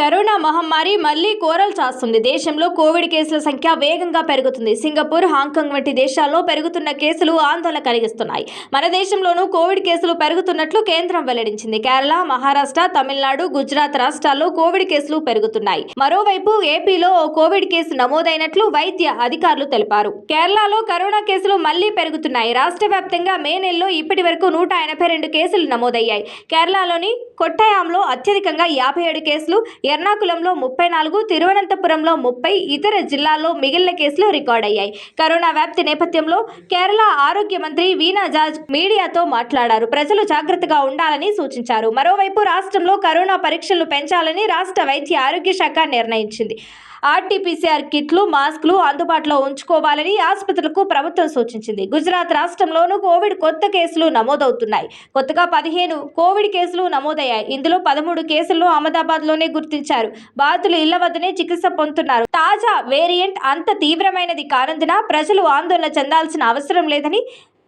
Corona మహమ్మారి మళ్ళీ కోరలు చాస్తుంది. దేశంలో కోవిడ్ కేసుల సంఖ్య వేగంగా పెరుగుతుంది. సింగపూర్ హాంకాంగ్ వంటి దేశాల్లో పెరుగుతున్న కేసులు ఆందోళన కలిగిస్తున్నాయి. మన దేశంలోనూ కోవిడ్ కేసులు పెరుగుతున్నట్లు కేంద్రం వెల్లడించింది. కేరళ మహారాష్ట్ర తమిళనాడు గుజరాత్ రాష్ట్రాల్లో కోవిడ్ కేసులు పెరుగుతున్నాయి. మరోవైపు ఏపీలో ఓ కోవిడ్ కేసు నమోదైనట్లు వైద్య అధికారులు తెలిపారు. కేరళలో కరోనా కేసులు మళ్ళీ పెరుగుతున్నాయి. రాష్ట్ర వ్యాప్తంగా మే నెలలో ఇప్పటి వరకు నూట ఎనభై రెండు కేసులు నమోదయ్యాయి. కేరళలోని కొట్టాయంలో అత్యధికంగా యాభై ఏడు కేసులు ఎర్నాకుళంలో ముప్పై నాలుగు తిరువనంతపురంలో ముప్పై ఇతర జిల్లాల్లో మిగిలిన కేసులు రికార్డయ్యాయి కరోనా వ్యాప్తి నేపథ్యంలో కేరళ ఆరోగ్య మంత్రి వీణా జార్జ్ మీడియాతో మాట్లాడారు. ప్రజలు జాగ్రత్తగా ఉండాలని సూచించారు. మరోవైపు రాష్ట్రంలో కరోనా పరీక్షలు పెంచాలని రాష్ట్ర వైద్య ఆరోగ్య శాఖ నిర్ణయించింది. ఆర్టీపీసీఆర్ కిట్లు మాస్కులు అందుబాటులో ఉంచుకోవాలని ఆసుపత్రులకు ప్రభుత్వం సూచించింది. గుజరాత్ రాష్ట్రంలోనూ కోవిడ్ కొత్త కేసులు నమోదవుతున్నాయి. కొత్తగా పదిహేను కోవిడ్ కేసులు నమోదయ్యాయి. ఇందులో పదమూడు కేసులను అహ్మదాబాద్లోనే గుర్తించారు. బాధితులు ఇళ్ళ వద్దనే చికిత్స పొందుతున్నారు. తాజా వేరియంట్ అంత తీవ్రమైనది కానందున ప్రజలు ఆందోళన చెందాల్సిన అవసరం లేదని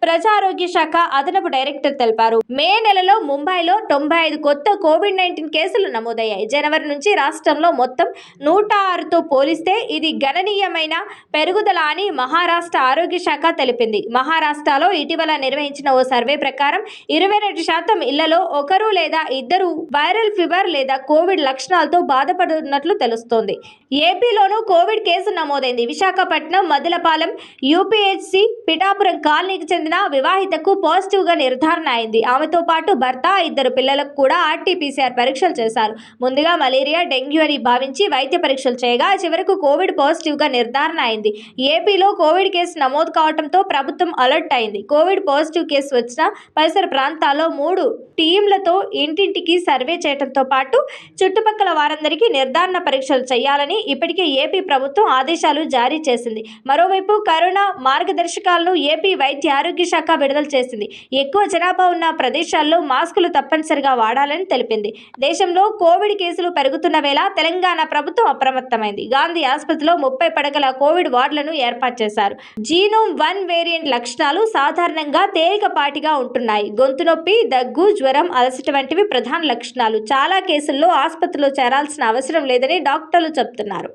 ప్రజారోగ్య శాఖ అదనపు డైరెక్టర్ తెలిపారు. మే నెలలో ముంబైలో తొంభై ఐదు కొత్త కోవిడ్ నైన్టీన్ కేసులు నమోదయ్యాయి. జనవరి నుంచి రాష్ట్రంలో మొత్తం నూట ఆరుతో పోలిస్తే ఇది గణనీయమైన పెరుగుదల అని మహారాష్ట్ర ఆరోగ్య శాఖ తెలిపింది. మహారాష్ట్రలో ఇటీవల నిర్వహించిన ఓ సర్వే ప్రకారం ఇరవై రెండు శాతం ఇళ్ళలో ఒకరు లేదా ఇద్దరు వైరల్ ఫీవర్ లేదా కోవిడ్ లక్షణాలతో బాధపడుతున్నట్లు తెలుస్తోంది. ఏపీలోనూ కోవిడ్ కేసు నమోదైంది. విశాఖపట్నం మదిలపాలెం యూపీహెచ్సి పిఠాపురం కాలనీకి చెందిన వివాహితకు పాజిటివ్గా నిర్ధారణ అయింది. ఆమెతో పాటు భర్త ఇద్దరు పిల్లలకు కూడా ఆర్టీపీసీఆర్ పరీక్షలు చేశారు. ముందుగా మలేరియా డెంగ్యూ అని భావించి వైద్య పరీక్షలు చేయగా చివరకు కోవిడ్ పాజిటివ్గా నిర్ధారణ అయింది. ఏపీలో కోవిడ్ కేసు నమోదు కావడంతో ప్రభుత్వం అలర్ట్ అయింది. కోవిడ్ పాజిటివ్ కేసు వచ్చిన పరిసర ప్రాంతాల్లో మూడు టీంలతో ఇంటింటికి సర్వే చేయడంతో పాటు చుట్టుపక్కల వారందరికీ నిర్ధారణ పరీక్షలు చేయాలని ఇప్పటికే ఏపీ ప్రభుత్వం ఆదేశాలు జారీ చేసింది. మరోవైపు కరోనా మార్గదర్శకాలను ఏపీ వైద్య ఆరోగ్య శాఖ విడుదల చేసింది. ఎక్కువ జనాభా ఉన్న ప్రదేశాల్లో మాస్కులు తప్పనిసరిగా వాడాలని తెలిపింది. దేశంలో కోవిడ్ కేసులు పెరుగుతున్న వేళ తెలంగాణ ప్రభుత్వం అప్రమత్తమైంది. గాంధీ ఆసుపత్రిలో ముప్పై పడకల కోవిడ్ వార్డులను ఏర్పాటు చేశారు. జీనోమ్ వన్ వేరియంట్ లక్షణాలు సాధారణంగా తేలికపాటిగా ఉంటున్నాయి. గొంతు నొప్పి దగ్గు జ్వరం అలసట వంటివి ప్రధాన లక్షణాలు. చాలా కేసుల్లో ఆసుపత్రిలో చేరాల్సిన అవసరం లేదని డాక్టర్లు చెబుతున్నారు.